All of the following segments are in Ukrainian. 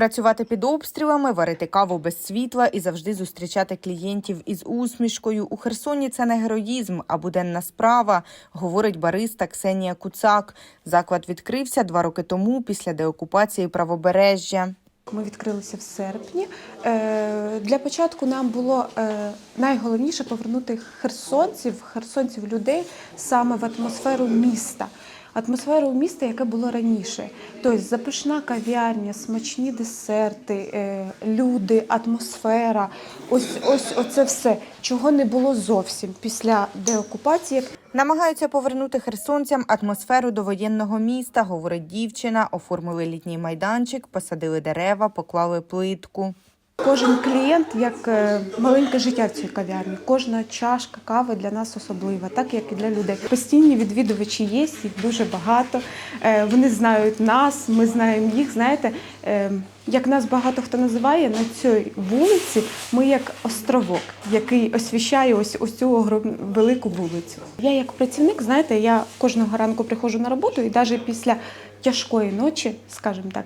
Працювати під обстрілами, варити каву без світла і завжди зустрічати клієнтів із усмішкою. У Херсоні це не героїзм, а буденна справа, говорить бариста Ксенія Куцак. Заклад відкрився два роки тому після деокупації правобережжя. Ми відкрилися в серпні. Е, Для початку нам було е, найголовніше повернути херсонців, херсонців людей саме в атмосферу міста. Атмосферу міста, яке було раніше. Тобто запашна кав'ярня, смачні десерти, е, люди, атмосфера. Ось ось оце все, чого не було зовсім після деокупації. Намагаються повернути херсонцям атмосферу довоєнного міста, говорить дівчина. Оформили літній майданчик, посадили дерева, поклали плитку. Кожен клієнт як е, маленьке життя в цій кав'ярні. Кожна чашка кави для нас особлива, так як і для людей. Постійні відвідувачі є, їх дуже багато. Е, Вони знають нас, ми знаємо їх. Знаєте, е, як нас багато хто називає на цій вулиці, ми як островок, який освіщає ось ось цю велику вулицю. Я як працівник, знаєте, я кожного ранку приходжу на роботу і навіть після тяжкої ночі, скажімо так.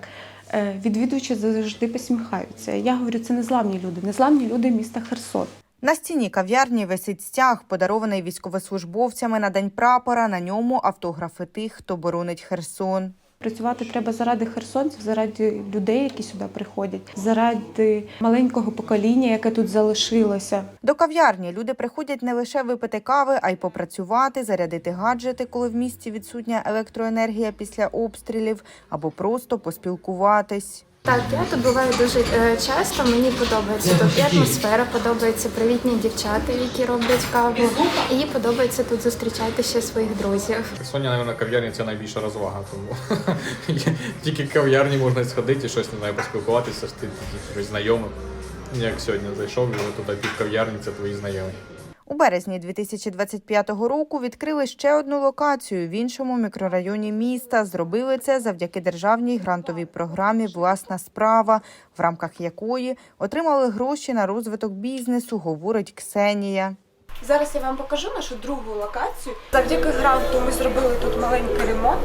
Е, Відвідувачі завжди посміхаються. Я говорю, це незламні люди, незламні люди міста Херсон. На стіні кав'ярні висить стяг, подарований військовослужбовцями на день прапора. На ньому автографи тих, хто боронить Херсон. Працювати треба заради херсонців, заради людей, які сюди приходять, заради маленького покоління, яке тут залишилося. До кав'ярні люди приходять не лише випити кави, а й попрацювати, зарядити гаджети, коли в місті відсутня електроенергія після обстрілів, або просто поспілкуватись. Так, я тут буваю дуже е, часто. Мені подобається тут і атмосфера, подобаються привітні дівчата, які роблять каву. І подобається тут зустрічати ще своїх друзів. Соня, напевно, кав'ярня це найбільша розвага, тому тільки в кав'ярні можна сходити і щось не знаю, поспілкуватися з тим знайомим. Як сьогодні зайшов, і туди пів кав'ярні це твої знайомі. У березні 2025 року відкрили ще одну локацію в іншому мікрорайоні міста. Зробили це завдяки державній грантовій програмі Власна справа, в рамках якої отримали гроші на розвиток бізнесу, говорить Ксенія. Зараз я вам покажу нашу другу локацію. Завдяки гранту ми зробили тут маленький ремонт,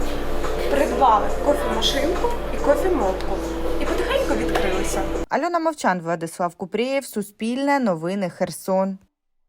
придбали кофемашинку і кофемолку. І потихеньку відкрилися. Альона Мовчан, Владислав Купрієв, Суспільне, Новини Херсон.